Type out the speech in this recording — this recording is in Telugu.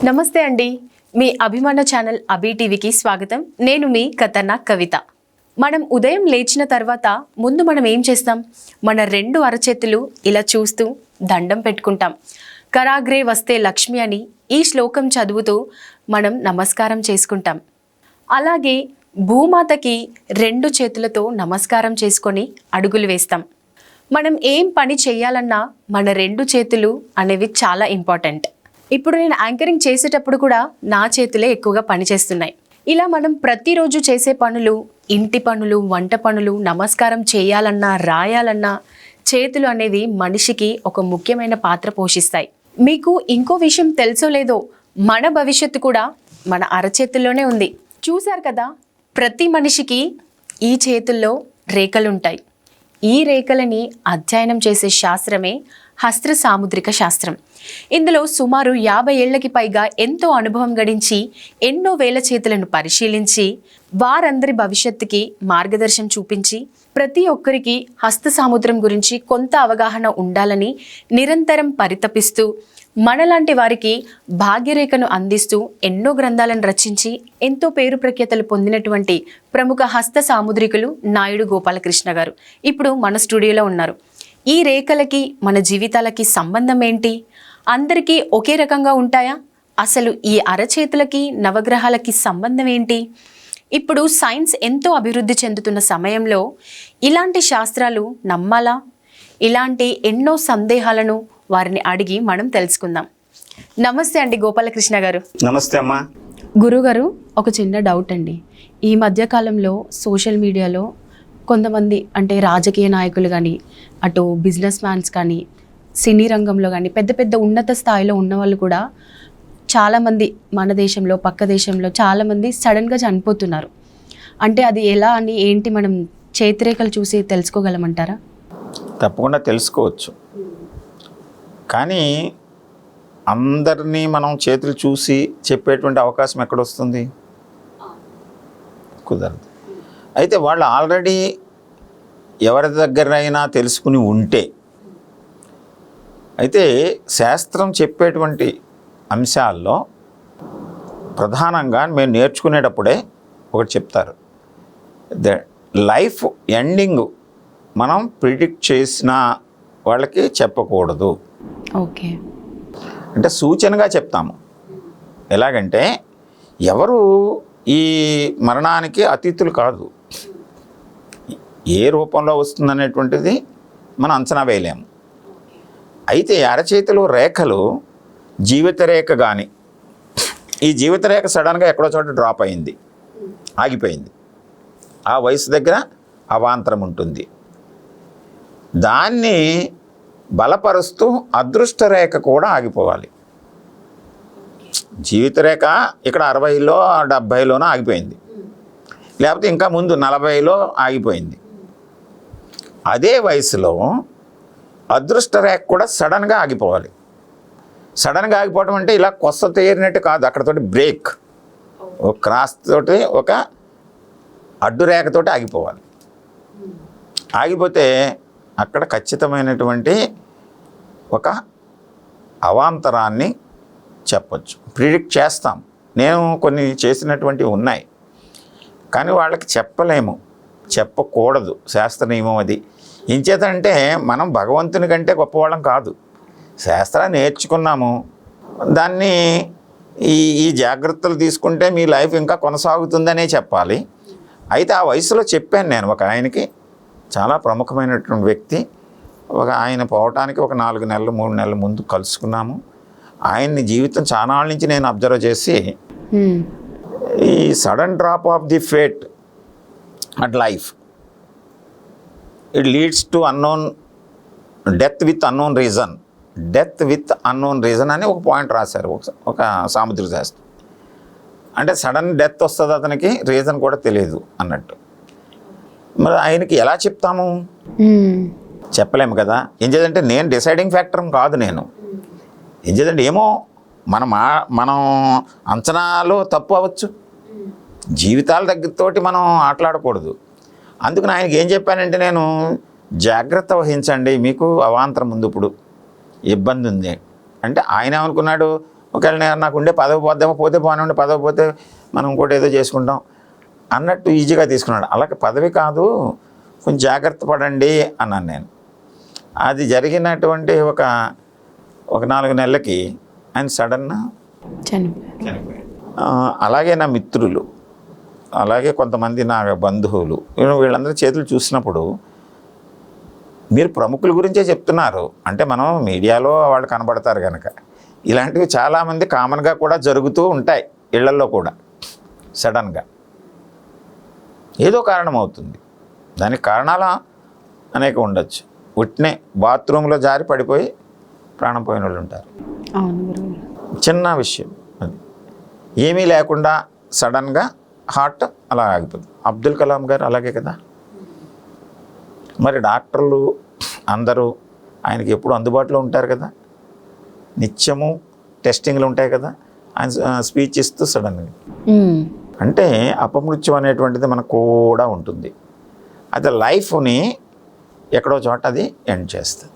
నమస్తే అండి. మీ అభిమాన ఛానల్ అభి టీవీకి స్వాగతం. నేను మీ కథన కవిత. మనం ఉదయం లేచిన తర్వాత ముందు మనం ఏం చేస్తాం? మన రెండు అరచేతులు ఇలా చూస్తూ దండం పెట్టుకుంటాం. కరాగ్రే వస్తే లక్ష్మి అని ఈ శ్లోకం చదువుతూ మనం నమస్కారం చేసుకుంటాం. అలాగే భూమాతకి రెండు చేతులతో నమస్కారం చేసుకొని అడుగులు వేస్తాం. మనం ఏం పని చేయాలన్నా మన రెండు చేతులు అనేవి చాలా ఇంపార్టెంట్. ఇప్పుడు నేను యాంకరింగ్ చేసేటప్పుడు కూడా నా చేతులే ఎక్కువగా పనిచేస్తున్నాయి ఇలా మనం ప్రతిరోజు చేసే పనులు ఇంటి పనులు వంట పనులు నమస్కారం చేయాలన్నా రాయాలన్నా చేతులు అనేది మనిషికి ఒక ముఖ్యమైన పాత్ర పోషిస్తాయి. మీకు ఇంకో విషయం తెలుసో లేదో మన భవిష్యత్తు కూడా మన అరచేతుల్లోనే ఉంది. చూశారు కదా ప్రతి మనిషికి ఈ చేతుల్లో రేఖలుంటాయి. ఈ రేఖలని అధ్యయనం చేసే శాస్త్రమే హస్త్ర సాముద్రిక శాస్త్రం. ఇందులో సుమారు యాభై ఏళ్ళకి పైగా ఎంతో అనుభవం గడించి ఎన్నో వేల చేతులను పరిశీలించి వారందరి భవిష్యత్తుకి మార్గదర్శనం చూపించి ప్రతి ఒక్కరికి హస్త సాముద్రం గురించి కొంత అవగాహన ఉండాలని నిరంతరం పరితపిస్తూ మనలాంటి వారికి భాగ్యరేఖను అందిస్తూ ఎన్నో గ్రంథాలను రచించి ఎంతో పేరు ప్రఖ్యాతలు పొందినటువంటి ప్రముఖ హస్త సాముద్రికులు నాయుడు గోపాలకృష్ణ గారు. ఇప్పుడు మన స్టూడియోలో ఉన్నారు. ఈ రేఖలకి మన జీవితాలకి సంబంధం ఏంటి? అందరికీ ఒకే రకంగా ఉంటాయా? అసలు ఈ అరచేతులకి నవగ్రహాలకి సంబంధం ఏంటి? ఇప్పుడు సైన్స్ ఎంతో అభివృద్ధి చెందుతున్న సమయంలో ఇలాంటి శాస్త్రాలు నమ్మాలా? ఇలాంటి ఎన్నో సందేహాలను వారిని అడిగి మనం తెలుసుకుందాం. నమస్తే అండి గోపాలకృష్ణ గారు. నమస్తే అమ్మా. గురుగారు ఒక చిన్న డౌట్ అండి. ఈ మధ్య కాలంలో సోషల్ మీడియాలో కొంతమంది అంటే రాజకీయ నాయకులు కానీ అటు బిజినెస్ మ్యాన్స్ కానీ సినీ రంగంలో కానీ పెద్ద పెద్ద ఉన్నత స్థాయిలో ఉన్న వాళ్ళు కూడా చాలామంది మన దేశంలో పక్క దేశంలో చాలామంది సడన్గా చనిపోతున్నారు. అంటే అది ఎలా అని ఏంటి మనం చేతిరేఖలు చూసి తెలుసుకోగలమంటారా? తప్పకుండా తెలుసుకోవచ్చు. కానీ అందరినీ మనం చేతులు చూసి చెప్పేటువంటి అవకాశం ఎక్కడొస్తుంది కుదరదు. అయితే వాళ్ళు ఆల్రెడీ ఎవరి దగ్గరైనా తెలుసుకుని ఉంటే అయితే శాస్త్రం చెప్పేటువంటి అంశాల్లో ప్రధానంగా మేము నేర్చుకునేటప్పుడే ఒకటి చెప్తారు. ద లైఫ్ ఎండింగ్ మనం ప్రిడిక్ట్ చేసిన వాళ్ళకి చెప్పకూడదు. ఓకే. అంటే సూచనగా చెప్తాము. ఎలాగంటే ఎవరు ఈ మరణానికి అతిథులు కాదు. ఏ రూపంలో వస్తుందనేటువంటిది మనం అంచనా వేయలేము. అయితే అరచేతిలో రేఖలు జీవిత రేఖ కానీ ఈ జీవిత రేఖ సడన్గా ఎక్కడో చోట డ్రాప్ అయింది ఆగిపోయింది. ఆ వయసు దగ్గర అవాంతరం ఉంటుంది. దాన్ని బలపరుస్తూ అదృష్ట రేఖ కూడా ఆగిపోవాలి. జీవిత రేఖ ఇక్కడ అరవైలో డెబ్భైలోనో ఆగిపోయింది. లేకపోతే ఇంకా ముందు నలభైలో ఆగిపోయింది. అదే వయసులో అదృష్ట రేఖ కూడా సడన్గా ఆగిపోవాలి. సడన్గా ఆగిపోవడం అంటే ఇలా కొత్త తేరినట్టు కాదు అక్కడతోటి బ్రేక్. ఒక క్రాస్ తోటి ఒక అడ్డు రేఖతోటి ఆగిపోవాలి. ఆగిపోతే అక్కడ ఖచ్చితమైనటువంటి ఒక అవాంతరాన్ని చెప్పొచ్చు. ప్రిడిక్ట్ చేస్తాం. నేను కొన్ని చేసినటువంటివి ఉన్నాయి. కానీ వాళ్ళకి చెప్పలేము. చెప్పకూడదు. శాస్త్ర నియమం అది. ఇంచేతంటే మనం భగవంతుని కంటే గొప్పవాళ్ళం కాదు. శాస్త్రాన్ని నేర్చుకున్నాము. దాన్ని ఈ ఈ జాగ్రత్తలు తీసుకుంటే మీ లైఫ్ ఇంకా కొనసాగుతుందనే చెప్పాలి. అయితే ఆ వయసులో చెప్పాను నేను ఒక ఆయనకి. చాలా ప్రముఖమైనటువంటి వ్యక్తి. ఒక ఆయన పోవటానికి ఒక నాలుగు నెలలు మూడు నెలల ముందు కలుసుకున్నాము. ఆయన్ని జీవితం చాలా నుంచి నేను అబ్జర్వ్ చేసి. ఈ sudden drop of the fate at life. It leads to unknown death with unknown reason death with unknown reason అని ఒక పాయింట్ రాశారు ఒక ఒక సాముద్రిక శాస్త్రం. అంటే సడన్ డెత్ వస్తుంది అతనికి రీజన్ కూడా తెలియదు అన్నట్టు. మరి ఆయనకి ఎలా చెప్తాము? హ్మ్. చెప్పలేము కదా. ఏం చేద్దంటే నేను డిసైడింగ్ ఫ్యాక్టర్ కాదు నేను. ఏం చేద్దంటే ఏమో మన మా మనం అంచనాలో తప్పు అవ్వచ్చు. జీవితాల దగ్గరతోటి మనం ఆటలాడకూడదు. అందుకని ఆయనకి ఏం చెప్పానంటే నేను జాగ్రత్త వహించండి మీకు అవాంతరం ఉంది ఇప్పుడు. ఇబ్బంది ఉంది. అంటే ఆయన ఏమనుకున్నాడు ఒకవేళ నేను నాకు ఉండే పదవి పోద్దేమో పోతే పోనివ్వండి పదవి పోతే మనం ఇంకోటి ఏదో చేసుకుంటాం. అన్నట్టు ఈజీగా తీసుకున్నాడు. అలాగే పదవి కాదు కొంచెం జాగ్రత్త పడండి అన్నాను నేను. అది జరిగినటువంటి ఒక ఒక నాలుగు నెలలకి ఆయన సడన్ చనిపోయారు ఆ, అలాగే నా మిత్రులు. అలాగే కొంతమంది నా బంధువులు వీళ్ళు- వీళ్ళందరి చేతులు చూసినప్పుడు మీరు ప్రముఖుల గురించే చెప్తున్నారు. అంటే మనం మీడియాలో వాళ్ళు కనబడతారు కనుక ఇలాంటివి చాలామంది కామన్గా కూడా జరుగుతూ ఉంటాయి ఇళ్ళలో కూడా సడన్గా ఏదో కారణం అవుతుంది దానికి కారణాలు అనేక ఉండొచ్చు. ఉట్నే బాత్రూంలో జారి పడిపోయి ప్రాణం పోయిన వాళ్ళు ఉంటారు. చిన్న విషయం అది. ఏమీ లేకుండా సడన్గా హార్ట్ అలా ఆగిపోతుంది అబ్దుల్ కలాం గారు అలాగే కదా? మరి డాక్టర్లు అందరూ ఆయనకి ఎప్పుడు అందుబాటులో ఉంటారు కదా? నిత్యము టెస్టింగ్లు ఉంటాయి కదా? ఆయన స్పీచ్ ఇస్తూ సడన్గా. అంటే అపమృత్యు అనేటువంటిది మనకు కూడా ఉంటుంది. అది లైఫ్ని ఎక్కడో చోట అది ఎండ్ చేస్తుంది.